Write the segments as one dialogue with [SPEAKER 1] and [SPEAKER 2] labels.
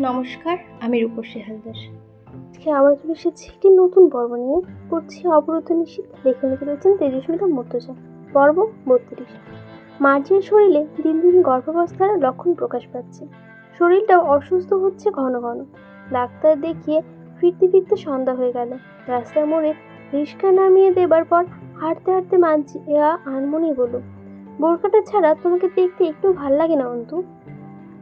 [SPEAKER 1] নমস্কার, আমি রূপসী হালদার।
[SPEAKER 2] আজকে আমরা চলে এসেছি একটি নতুন পর্ব নিয়ে। পড়ছি অবরোধ নিষিদ্ধ লেখনী রয়েছেন তেজস্বিতা মর্তজা। পর্ব বত্রিশ। মার্জির শরীরে দিন দিন গর্ভাবস্থার লক্ষণ প্রকাশ পাচ্ছে। শরীরটাও অসুস্থ হচ্ছে ঘন ঘন। ডাক্তার দেখিয়ে ফিরতে ফিরতে সন্ধ্যা হয়ে গেল। রাস্তার মোড়ে রিক্সা নামিয়ে দেবার পর হাঁটতে হাঁটতে মাঝিয়া আনমনি বলল বোরকাটা ছাড়া তোমাকে দেখতে একটু ভালো লাগে না, অন্তু?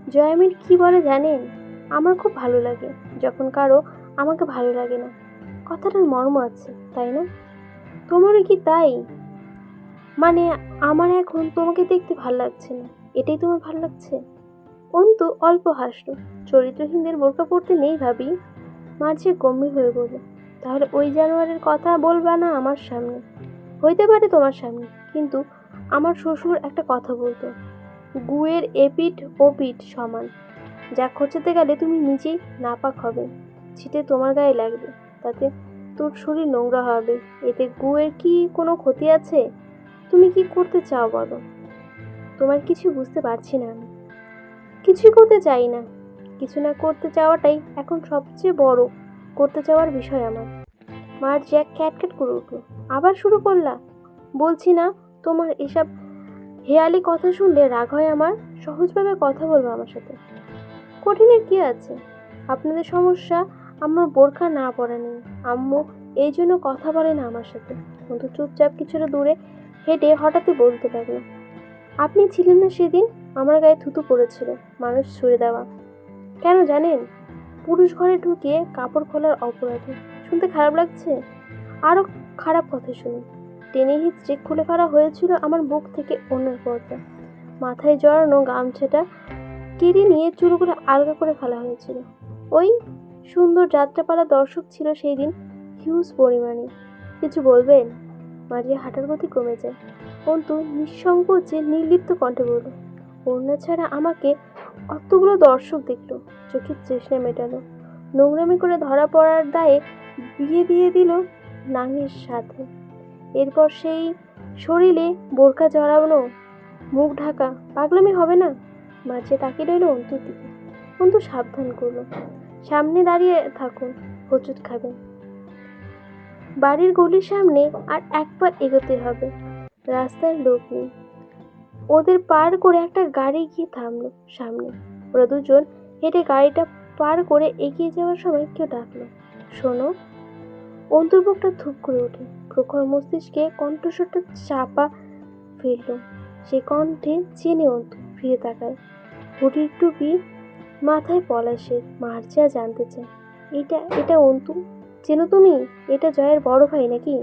[SPEAKER 2] জয়ামির কি বলে জানেন? আমার খুব ভালো লাগে, যখন কারও আমাকে ভালো লাগে না। কথাটার মর্ম আছে, তাই না? তোমারও কি তাই? মানে আমার এখন তোমাকে দেখতে ভালো লাগছে না, এটাই তোমার ভালো লাগছে? অন্তু অল্প হাসল, চরিত্রহীনদের বোরকা পড়তে নেই ভাবি। মাঝে গম্ভীর হয়ে বলল, তাহলে ওই জানোয়ারের কথা বলবা না আমার সামনে? হইতে পারে তোমার সামনে, কিন্তু আমার শ্বশুর একটা কথা বলতো, গুয়ের এপিঠ ও পিঠ সমান। যা খোঁচাতে গেলে তুমি নিজেই নাপাক হবে। ছিটে তোমার গায়ে লাগবে, তাতে তোর শরীর নোংরা হবে। এতে গুয়ের কি কোনো ক্ষতি আছে? তুমি কি করতে চাও বলো? তোমার কিছু বুঝতে পারছি না আমি। কিছুই করতে চাই না। কিছু না করতে চাওয়াটাই এখন সবচেয়ে বড় করতে চাওয়ার বিষয় আমার। মার জ্যাক ক্যাটক্যাট করে উঠল। আবার শুরু করলা? বলছি না, তোমার এসব হেয়ালি কথা শুনলে রাগ হয় আমার? সহজভাবে কথা বলব আমার সাথে। কঠিনের কি আছে? আপনাদের সমস্যা? আমার বোরখা না পরা নেই আম্মু এই জন্য কথা বলে না আমার সাথে। কিন্তু চুপচাপ কিছুটা দূরে হেঁটে হঠাৎই বলতে লাগল, আপনি ছিলেন না সেদিন? আমার গায়ে থুতু পড়েছিল, মানুষ ছুঁড়ে দেওয়া। কেন জানেন? পুরুষ ঘরে ঢুকিয়ে কাপড় খোলার অপরাধে। শুনতে খারাপ লাগছে? আরও খারাপ কথা শুনুন। টেনে হিচড়ে খুলে ফেলা হয়েছিল আমার বুক থেকে অন্যের পর্দা। মাথায় জড়ানো গামছাটা কেড়ে নিয়ে চুলগুলো আলগা করে ফেলা হয়েছিল। ওই সুন্দর যাত্রাপালা দর্শক ছিল সেই দিন হিউজ পরিমাণে। কিছু বলবেন? মাঝে হাঁটার গতি কমে যায়। অন্তু নিঃসংকোচে নির্লিপ্ত কণ্ঠে বলল অন্য ছাড়া আমাকে অতগুলো দর্শক দেখল, চোখের তৃষ্ণা মেটালো। নোংরামি করে ধরা পড়ার দায়ে বিয়ে দিয়ে দিল নাঙের সাথে। এরপর সেই শরীরে বোরকা জড়ানো মুখ ঢাকা, পাগলামি হবে না? মাঝে তাকিয়ে রইল অন্তুর দিকে। অন্তু সাবধান করল। সামনে দাঁড়িয়ে থাকুন হোঁচট খাবেন। বাড়ির গলির সামনে আর এক এগোতে হবে। রাস্তার লোক নেই। ওদের পার করে একটা গাড়ি গিয়ে থামলো সামনে। ওরা দুজন হেঁটে গাড়িটা পার করে এগিয়ে যাওয়ার সময় কেউ ডাকলো, শোনো। অন্তর্বুকটা ধূপ করে ওঠে। প্রখর মস্তিষ্কে কণ্ঠস্বরটা চাপা ফেলল। সে কণ্ঠে চেনে অন্তু, ফিরে তাকায়। হুডির টুপি মাথায় পলাশের, মার্জিয়া জানতে চায়। এটা এটা অন্তু? চেনো তুমি? এটা জয়ের বড় ভাই নাকি?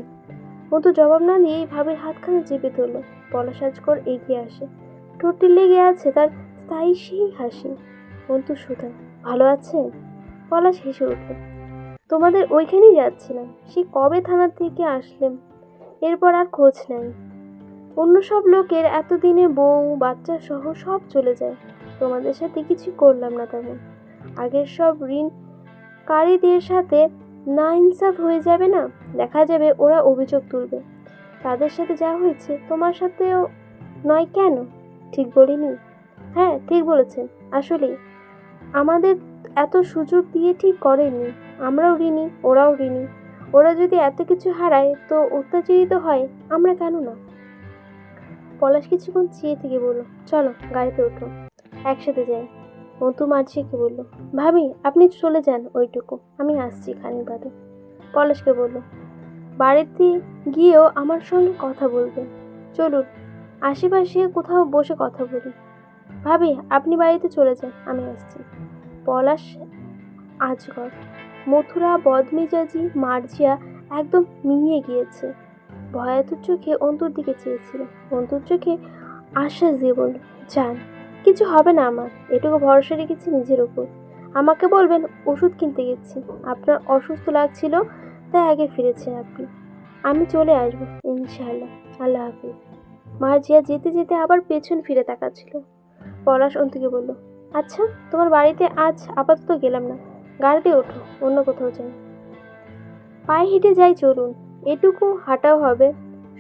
[SPEAKER 2] অন্তু জবাব না দিয়ে ভাবের হাতখানা চেপে ধরল। পলাশ আজকর এগিয়ে আসে। ঠোঁটটি লেগে আছে তার স্থায়ী সেই হাসি। অন্তু সুধা, ভালো আছে? পলাশ হেসে উঠল, তোমাদের ওইখানেই যাচ্ছিলাম। সে কবে থানা থেকে আসলেন এরপর আর খোঁজ নাই। অন্য সব লোকের এতদিনে বউ, বাচ্চা সহ সব চলে যায়। তোমাদের সাথে কিছু করলাম না তেমন। আগের সব ঋণ কারীদের সাথে না ইনসাফ হয়ে যাবে না? দেখা যাবে ওরা অভিযোগ তুলবে। তাদের সাথে যা হয়েছে, তোমার সাথেও নয় কেন? ঠিক বলিনি? হ্যাঁ ঠিক বলেছেন। আসলেই, আমাদের এত সুযোগ দিয়ে ঠিক করেনি আমরাও ঋণী, ওরাও ঋণী। ওরা যদি এত কিছু হারায়, তো অত্যাচারিত হয়, আমরা কেন না? পলাশ কিছুক্ষণ চেয়ে থেকে বলল, চলো, গাড়িতে ওঠো একসাথে যাই মধু মাঝিকে বলল, ভাবি, আপনি চলে যান ওইটুকু। আমি আসছি খানিক বাদে। পলাশকে বলল, বাড়িতে গিয়েও আমার সঙ্গে কথা বলবেন। চলুন, আশেপাশে কোথাও বসে কথা বলি। ভাবি, আপনি বাড়িতে চলে যান, আমি আসছি। পলাশ আজগর। মথুরা বদমেজাজি মার্জিয়া একদম মিলিয়ে গিয়েছে। ভয়াতুর চোখে অন্তর দিকে চেয়েছিল। অন্তর চোখে আশ্বাস দিয়ে বলল যান। কিছু হবে না আমার এটুকু ভরসা রেখেছি নিজের ওপর আমাকে বলবেন, ওষুধ কিনতে গেছি। আপনার অসুস্থ লাগছিল, তাই আগে ফিরেছেন আপনি। আমি চলে আসব, ইনশাআল্লাহ। আল্লাহ হাফিজ। মার্জিয়া যেতে যেতে আবার পেছন ফিরে তাকাচ্ছিল। পলাশ অন্তুকে বলল আচ্ছা তোমার বাড়িতে আজ আপাতত গেলাম না। গাড়িতে ওঠো, অন্য কোথাও যাই। পায়ে হেঁটে যাই চলুন। এটুকু হাঁটাও হবে।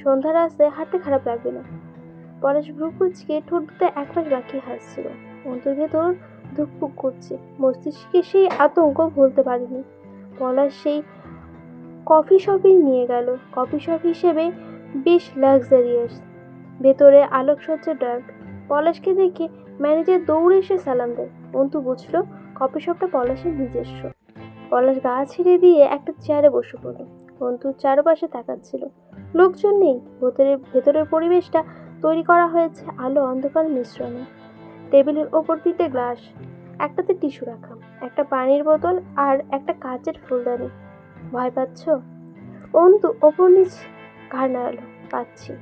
[SPEAKER 2] সন্ধ্যা রাস্তায় হাঁটতে খারাপ লাগবে না। পলাশ ভ্রু কুচকে ঠোঁট দুটো এক পাশ বাকি হাসছিল। অন্তর ভেতর ধুকপুক করছে। মস্তিষ্কে সেই আতঙ্ক ভুলতে পারেনি। পলাশ সেই কফি শপেই নিয়ে গেল। কফি শপ হিসেবে বেশ লাক্সারিয়াস। ভেতরে আলোকসজ্জা ডার্ক। পলাশকে দেখে ম্যানেজার দৌড়ে এসে সালাম দেয়। অন্তু বুঝলো, কফি শপটা পলাশের নিজস্ব। পলাশ গা ছেড়ে দিয়ে একটা চেয়ারে বসে পড়ল। অন্তুর চারপাশে তাকাচ্ছিল। লোকজন নেই। ভেতরের ভেতরের পরিবেশটা তৈরি করা হয়েছে আলো অন্ধকার মিশ্রণে। টেবিলের ওপর দিতে গ্লাস, একটাতে টিস্যু রাখা, একটা পানির বোতল আর একটা কাচের ফুলদানি। ভয় পাচ্ছ? অন্তু ওপর নিচ ঘাড় পাচ্ছি।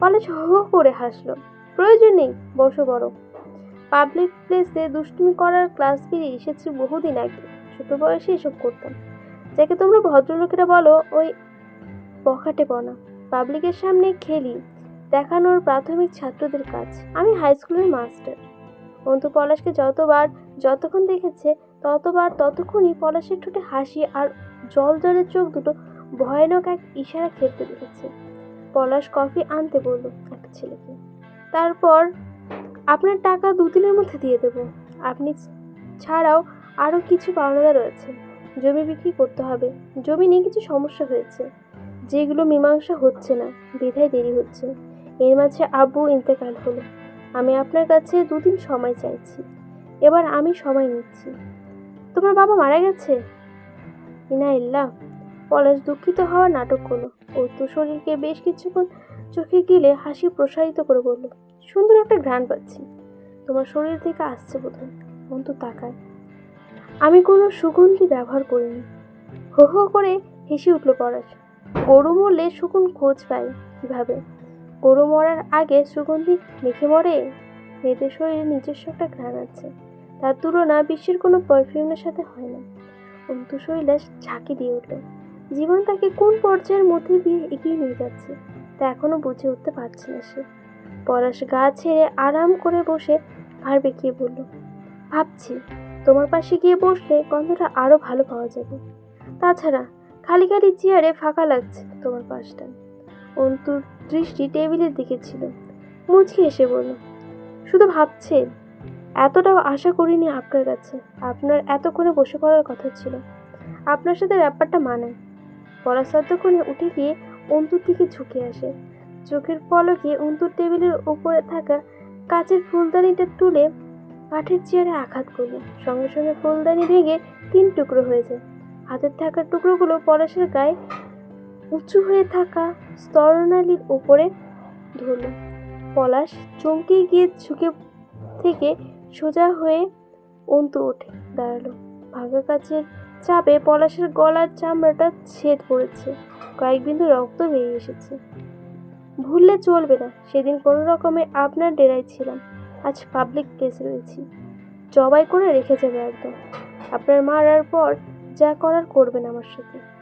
[SPEAKER 2] পলাশ হো করে হাসলো, প্রয়োজন নেই, বসো বড়। পাবলিক প্লেসে দুষ্টুমি করার ক্লাস ফিরে এসেছি বহুদিন আগে, ছোট বয়সে এসব করতাম। যাকে তোমরা ভদ্রলোকেরা বলো, ওই বখাটে বনা। পাবলিকের সামনে খেলি দেখানোর প্রাথমিক ছাত্রদের কাজ। আমি হাই স্কুলের মাস্টার অন্তু পলাশকে যতবার, যতক্ষণ দেখেছে, ততবার, ততক্ষণই পলাশের ঠোঁটে হাসি আর জল জলের চোখ দুটো ভয়ানক এক ইশারা খেলতে দেখেছে। পলাশ কফি আনতে বলল, একটা ছেলেকে। তারপর আপনার টাকা দুদিনের মধ্যে দিয়ে দেবো। আপনি ছাড়াও আরও কিছু পাওনাদার রয়েছে। জমি বিক্রি করতে হবে। জমি নিয়ে কিছু সমস্যা হয়েছে। যেগুলো মীমাংসা হচ্ছে না। বিধায় দেরি হচ্ছে। এর মাঝে আব্বু ইন্তেকাল হলো। আমি আপনার কাছে দুদিন সময় চাইছি। এবার আমি সময় নিচ্ছি। তোমার বাবা মারা গেছে? ইনা ইল্লা পলাশ দুঃখিত হওয়ার নাটক করল অন্তু শরীরকে বেশ কিছুক্ষণ চোখে গিলে হাসি প্রসারিত করে বলল, সুন্দর একটা ঘ্রাণ পাচ্ছি। তোমার শরীর থেকে আসছে বোধহয়। অন্তু তাকায়। আমি কোনো সুগন্ধি ব্যবহার করিনি। হো হো করে হেসে উঠল পলাশ। গরু মরলে শকুন খোঁজ পাই কীভাবে? গরু মরার আগে সুগন্ধি মেখে মরে? মেয়েদের শরীরে নিজস্ব একটা ঘ্রাণ আছে। তার তুলনা বিশ্বের কোনো পারফিউমের সাথে হয় না। অন্তু শৈলাস ঝাঁকি দিয়ে উঠল। জীবন তাকে কোন পর্যায়ের মধ্যে দিয়ে এগিয়ে নিয়ে যাচ্ছে, তা এখনও বুঝে উঠতে পারছে না সে। পলাশ গা ছেড়ে আরাম করে বসে ঘাড় বেঁকিয়ে বলল, ভাবছি, তোমার পাশে গিয়ে বসলে গন্ধটা আরও ভালো পাওয়া যাবে। তাছাড়া খালি খালি চেয়ারে ফাঁকা লাগছে তোমার পাশটা। অন্তুর দৃষ্টি টেবিলের দিকে ছিল। মুচকি এসে বলল, শুধু ভাবছেন এতটাও আশা করিনি আপনার কাছে। আপনার এতক্ষণে বসে পড়ার কথা ছিল। আপনার সাথে ব্যাপারটা মানায় পড়ার সাধ্যক্ষণে উঠে গিয়ে অন্তুর দিকে ঝুঁকে আসে। চোখের পলকে অন্তুর টেবিলের ওপরে থাকা কাচের ফুলদানিটা তুলে কাঠের চেয়ারে আঘাত করল। সঙ্গে সঙ্গে ফুলদানি ভেঙে তিন টুকরো হয়ে যায়। হাতের থাকা টুকরোগুলো পলাশের গায়ে উঁচু হয়ে থাকা স্তরনালীর উপরে ধরল। পলাশ চমকে গিয়ে ঝুঁকে থেকে সোজা হয়ে অন্তু ওঠে দাঁড়াল। ভাঙা কাচের চাপে পলাশের গলার চামড়াটা ছেদ পড়েছে। কয়েক বিন্দু রক্ত বেরিয়ে এসেছে। ভুললে চলবে না, সেদিন কোনো রকমে আপনার ডেরায় ছিলাম। আজ পাবলিক প্লেসে রয়েছি। জবাই করে রেখে যাবে একদম। আপনার মারার পর যা করার করবেন আমার সাথে।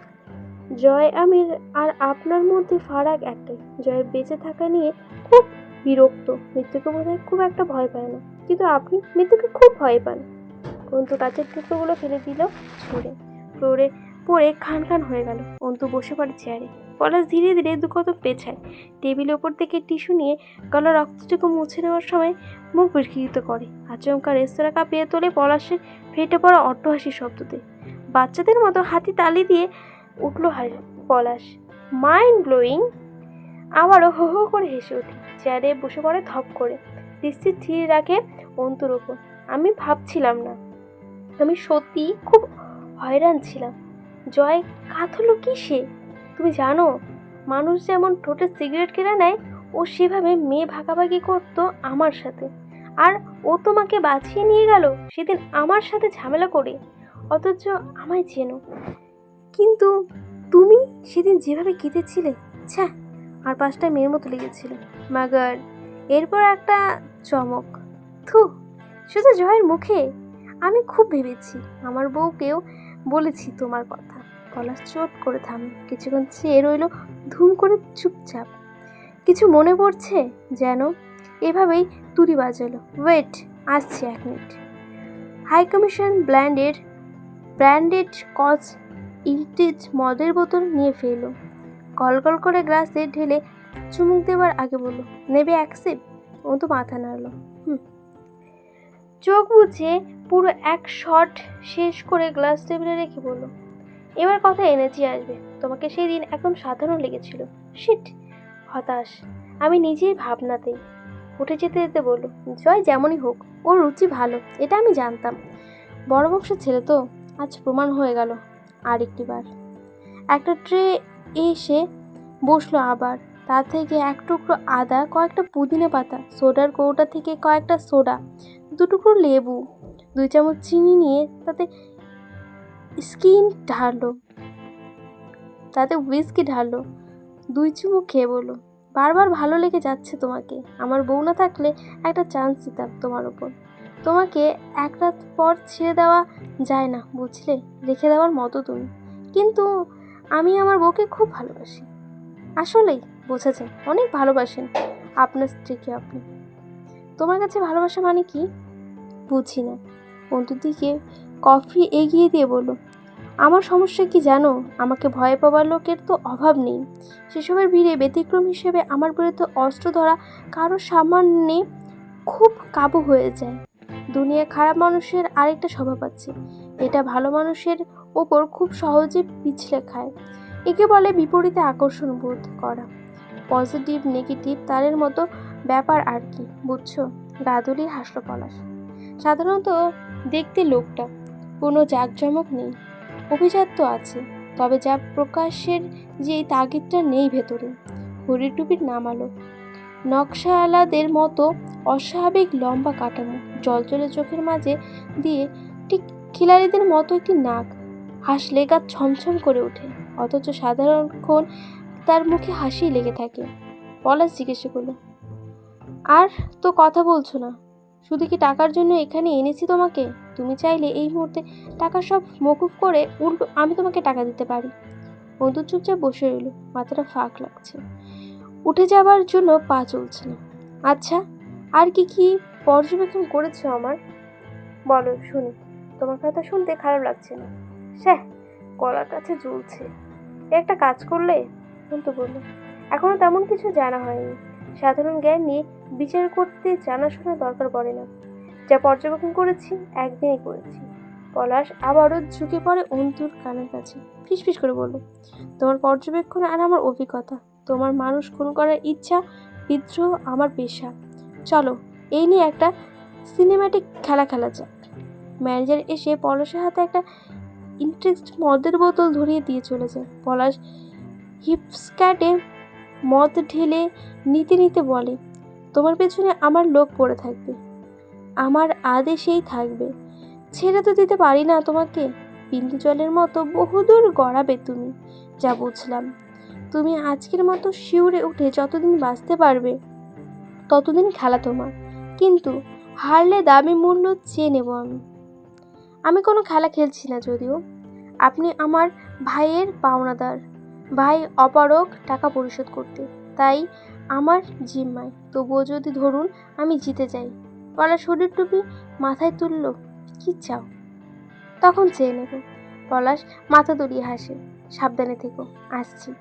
[SPEAKER 2] জয় আমির আর আপনার মধ্যে ফারাক একটাই। জয় বেঁচে থাকা নিয়ে খুব বিরক্ত। মৃত্যুকে বোধহয় খুব একটা ভয় পায় না। কিন্তু আপনি মৃত্যুকে খুব ভয় পান। অন্তু কাচের টুকরোগুলো ফেলে দিল ছুঁড়ে। ফ্লোরে পড়ে খান খান হয়ে গেল। অন্তু বসে পড়ে চেয়ারে। পলাশ ধীরে ধীরে দু কদম পেছায়। টেবিলের ওপর থেকে টিস্যু নিয়ে গলা রক্তটুকু মুছে নেওয়ার সময় মুখ বিকৃত করে। আচমকা রেস্তোরাঁ কাঁপিয়ে তোলে পলাশের ফেটে পড়া অট্টহাসির শব্দতে। বাচ্চাদের মতো হাতি তালি দিয়ে উঠল পলাশ। মাইন্ড ব্লোয়িং আবারও হো হো করে হেসে ওঠে চেয়ারে বসে পড়ে ধপ করে। দৃষ্টি স্থির রাখে অন্তুর ওপর। আমি ভাবছিলাম না। আমি সত্যি খুব হয়রান ছিলাম। জয় কাত হলো কিসে? তুমি জানো, মানুষ যেমন ঠোঁটে সিগারেট কেড়ে নেয়, ও সেভাবে মেয়ে ভাগাভাগি করতো আমার সাথে। আর ও তোমাকে বাঁচিয়ে নিয়ে গেল সেদিন আমার সাথে ঝামেলা করে। অথচ আমায় চেনো। কিন্তু তুমি সেদিন যেভাবে কেঁদেছিলে ছ্যা আর পাঁচটা মেয়ের মতো লেগেছিল। মাগার, এরপর একটা চমক। থু, শুধু জয়ের মুখে? আমি খুব ভেবেছি, আমার বউকেও বলেছি তোমার কথা। পলাশ চোট করে থাম, কিছুক্ষণ চেয়ে রইল ধুম করে চুপচাপ। কিছু মনে পড়ছে যেন এভাবেই তুড়ি বাজালো। ওয়েট, আসছে এক মিনিট। হাই কমিশন ব্র্যান্ডের, ব্র্যান্ডেড কজ ইলটিজ মদের বোতল নিয়ে ফেলো গল করে গ্লাসে ঢেলে চুমুক দেবার আগে বলল, নেবে অ্যাকসেপ্ট ও তো মাথা নাড়লো, হুম। চোখ বুঝে পুরো এক শট শেষ করে গ্লাস টেবিলে রেখে বলল, এবার কথা এনার্জি আসবে। তোমাকে সেই দিন একদম সাধারণ লেগেছিল। শিট, হতাশ। আমি নিজেই ভাবনাতেই। উঠে যেতে যেতে বলল, জয় যেমনই হোক, ওর রুচি ভালো, এটা আমি জানতাম। বড় বংশের ছেলে তো, আজ প্রমাণ হয়ে গেল। আর একটি বার একটা ট্রে এসে বসল আবার। তার থেকে এক টুকরো আদা, কয়েকটা পুদিনা পাতা, সোডার কৌটা থেকে কয়েকটা সোডা, দু টুকরো লেবু, দুই চামচ চিনি নিয়ে তাতে স্কিন ঢাললো। তাতে হুইস্কি ঢাললো। দুই চুমুক খেয়ে বলল, বারবার ভালো লেগে যাচ্ছে তোমাকে। আমার বউ না থাকলে একটা চান্স দিতাম তোমার ওপর তোমাকে এক রাত পর ছেড়ে দেওয়া যায় না, বুঝলে? রেখে দেওয়ার মতো তুমি। কিন্তু আমি আমার বউকে খুব ভালোবাসি। আসলেই বোঝা যায়, অনেক ভালোবাসেন আপনার স্ত্রীকে আপনি। তোমার কাছে ভালোবাসা মানে কি? বুঝি না। অন্তুর দিকে কফি এগিয়ে দিয়ে বলল, আমার সমস্যা কি জানো? আমাকে ভয় পাওয়ার লোকের তো অভাব নেই। সেসবের ভিড়ে ব্যতিক্রম হিসেবে আমার বিরুদ্ধে অস্ত্র ধরা কারও সামান্যে খুব কাবু হয়ে যায়। দুনিয়া খারাপ মানুষের আরেকটা স্বভাব আছে। এটা ভালো মানুষের ওপর খুব সহজে পিছলে খায়। একে বলে বিপরীতে আকর্ষণ বোধ করা। পজিটিভ, নেগেটিভ তারের মতো ব্যাপার আর কি, বুঝছ? গাদুলি হাসলো পলাশ। সাধারণত দেখতে লোকটা, কোনো জাঁকজমক নেই। অভিজাত তো আছে, তবে যা প্রকাশের যে তাগিদটা নেই ভেতরে। হরির টুপির নামালো নকশাওয়ালাদের মতো অস্বাভাবিক লম্বা কাঠামো জলজলে চোখের মাঝে দিয়ে ঠিক খিলাড়িদের মতো একটি নাক। হাসলে গা ছমছম করে ওঠে, অথচ সাধারণক্ষণ তার মুখে হাসি লেগে থাকে। পলাশ জিজ্ঞেস করল, আর তো কথা বলছো না, শুধু কি টাকার জন্য এখানে এনেছি তোমাকে? তুমি চাইলে এই মুহূর্তে টাকা সব মকুফ করে উল্টো আমি তোমাকে টাকা দিতে পারি। বন্ধু চুপচাপ বসে রইল, মাথাটা ফাঁক লাগছে। উঠে যাবার জন্য পা চলছে না। আচ্ছা আর কি কি পর্যবেক্ষণ করেছ আমার? বলো, শুনি। তোমার কথা শুনতে খারাপ লাগছে না। স্যাহ, গলার কাছে এ একটা কাজ করলে? কিন্তু বলল, এখনও তেমন কিছু জানা হয়নি। সাধারণ জ্ঞান নিয়ে বিচার করতে জানাশোনা দরকার পড়ে না। যা পর্যবেক্ষণ করেছি, একদিনই করেছি। পলাশ আবারও ঝুঁকে পড়ে অন্তুর কানের কাছে। ফিসফিস করে বলল, তোমার পর্যবেক্ষণ আর আমার অভিজ্ঞতা। তোমার মানুষ খুন করার ইচ্ছা বিদ্রোহ আমার পেশা। চলো, এই নিয়ে একটা সিনেম্যাটিক খেলা খেলা যাক। ম্যানেজার এসে পলাশের হাতে একটা ইন্টারেস্ট মদের বোতল ধরিয়ে দিয়ে চলে যায়। পলাশ হিপস্ক্যাটে মদ ঢেলে নিতে নিতে বলে, তোমার পেছনে আমার লোক পড়ে থাকবে। আমার আদেশেই থাকবে। ছেড়ে তো দিতে পারি না তোমাকে। বিন্দু জলের মতো বহুদূর গড়াবে তুমি। যা বুঝলাম। তুমি আজকের মতো শিউরে উঠে যতদিন বাঁচতে পারবে, ততদিন খেলা তোমার। কিন্তু হারলে দামি মূল্য চেয়ে নেব আমি। আমি কোনো খেলা খেলছি না যদিও। আপনি আমার ভাইয়ের পাওনাদার। ভাই অপারক টাকা পরিশোধ করতে। তাই আমার জিম্মায়। তবুও যদি ধরুন আমি জিতে যাই পলাশ শরীর টুপি মাথায় তুললো, কি চাও? তখন চেয়ে নেব। পলাশ মাথা দড়িয়ে হাসে। সাবধানে থেকো। আসছি।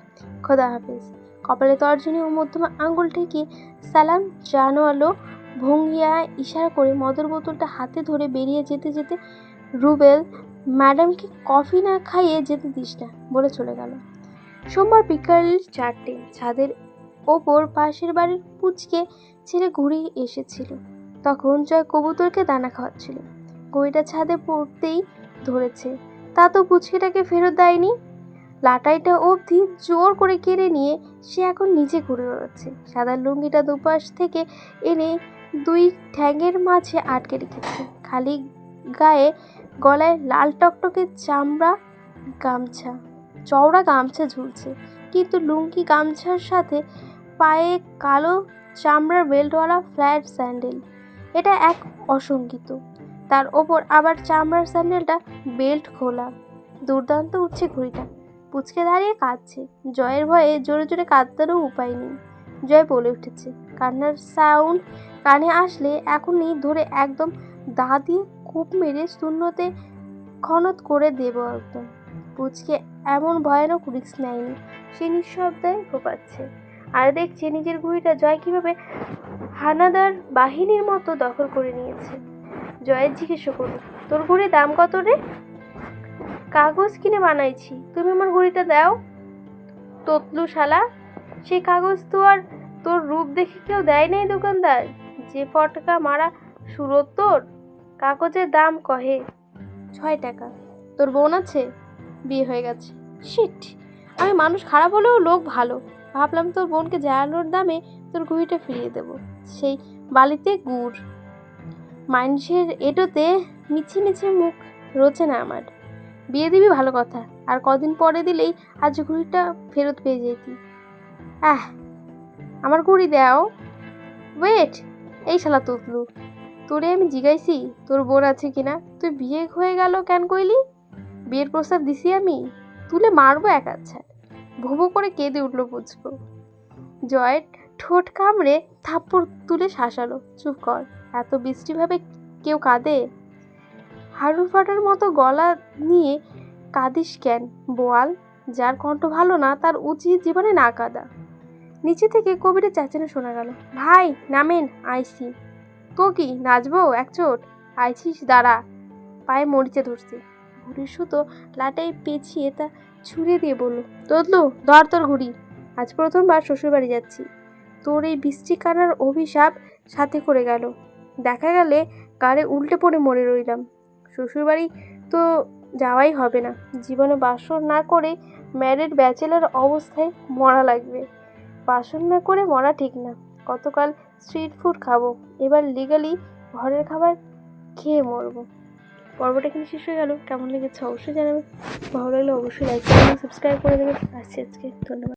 [SPEAKER 2] খোদা হাফেজ। কপালে তর্জনী ও মধ্যমা আঙ্গুল ঠেকে সালাম জানোয়ালো ভঙ্গিয়ায় ইশারা করে মদের বোতলটা হাতে ধরে বেরিয়ে যেতে যেতে রুবেল, ম্যাডামকে কফি না খাইয়ে যেতে দিস না, বলে চলে গেল। সোমবার বিকাল চারটে ছাদের ওপর পাশের বাড়ির পুচকে ছেড়ে ঘুরে এসেছিল। তখন জয় কবুতরকে দানা খাওয়াচ্ছিল। গইটা ছাদে পড়তেই ধরেছে। তা তো পুচকেটাকে ফেরত দেয়নি। লাটাইটা অবধি জোর করে কেড়ে নিয়ে সে এখন নিচে ঘুরে বেড়াচ্ছে। সাদা লুঙ্গিটা দুপাশ থেকে এনে দুই ঠ্যাঙের মাঝে আটকে রেখেছে। খালি গায়ে গলায় লাল টকটকে চামড়া গামছা, চওড়া গামছা ঝুলছে। কিন্তু লুঙ্গি গামছার সাথে পায়ে কালো চামড়ার বেল্টওয়ালা ফ্ল্যাট স্যান্ডেল। এটা এক অসঙ্গিত তার ওপর আবার চামড়ার স্যান্ডেলটা বেল্ট খোলা। দুর্দান্ত উঠছে ঘুড়িটা। পুচকে দাঁড়িয়ে কাঁদছে। জয়ের ভয়ে জোরে জোরে কাঁদতেরও উপায় নেই। জয় বলে উঠেছে। কান্নার সাউন্ড কানে আসলে এখনই ধরে একদম দা দিয়ে কূপ মেরে শূন্যতে খনত করে দেব একদম পুচকে এমন ভয়ানক রিক্স নেয়নি সে নিঃশব্দে ফোপাচ্ছে আর দেখছে নিজের ঘুড়িটা জয় কীভাবে হানাদার বাহিনীর মতো দখল করে নিয়েছে। জয়ের জিজ্ঞেস করল, তোর ঘড়ির দাম কত রে? কাগজ কিনে বানাইছি। তুমি আমার ঘড়িটা দাও। ততলু শালা সেই কাগজ তো আর তোর রূপ দেখে কেউ দেয় নাই দোকানদার। যে ফটকা মারা সুরত তোর, কাগজের দাম কহে। ছয় টাকা। তোর বোন আছে? বিয়ে হয়ে গেছে। শিট, আমি মানুষ খারাপ হলেও লোক ভালো। ভাবলাম তোর বোনকে জানানোর দামে তোর ঘুড়িটা ফিরিয়ে দেব। সেই বালিতে গুড়। মানুষের এটোতে মিছি মিছি মুখ রোচে না আমার। বিয়ে দিবি ভালো কথা। আর কদিন পরে দিলেই আজ ঘুড়িটা ফেরত পেয়ে যেতি। আহ, আমার ঘুড়ি দাও। ওয়েট, এই শালা তুতলু, তোরে আমি জিগাইছি, তোর বোন আছে কিনা? তুই বিয়ে হয়ে গেল কেন কইলি? বিয়ের প্রস্তাব দিছি আমি? তুলে মারবো এক আচ্ছা ভুবো করে কেঁদে উঠল পুচকো। জয়ের ঠোঁট কামড়ে থাপ্পড় তুলে শাসালো। চুপ কর, এত বৃষ্টিভাবে কেউ কাঁদে? হাড়ুর ফাটার মতো গলা নিয়ে কাঁদিস কেন, বোয়াল? যার কণ্ঠ ভালো না, তার উচিত জীবনে না কাঁদা। নিচে থেকে কবিরের চেঁচানো শোনা গেল, ভাই, নামেন, আইসি। তো কি, নাচবো এক চোট আইছিস, দাঁড়া। পায়ে মরিচে ধরছে। ঘুড়ির সুতো লাটাই পেঁচিয়ে তা ছুঁড়ে দিয়ে বলল তদলু ধর তোর ঘুড়ি। আজ প্রথমবার শ্বশুরবাড়ি যাচ্ছি। তোর এই বৃষ্টি কানার অভিশাপ সাথে করে গেল। দেখা গেলে গাড়ে উল্টে পড়ে মরে রইলাম। শ্বশুরবাড়ি তো যাওয়াই হবে না। জীবনে বাসর না করে ম্যারিড ব্যাচেলার অবস্থায় মরা লাগবে। বাসন না করে মরা ঠিক না। গতকাল স্ট্রিট ফুড খাব। এবার লিগালি ঘরের খাবার খেয়ে মরবো। পর্বটা এখানে শেষ হয়ে গেল। কেমন লেগেছে অবশ্যই জানাবে। ভালো লাগলে অবশ্যই লাইক সাবস্ক্রাইব করে দেবেন। আসছি আজকে। ধন্যবাদ।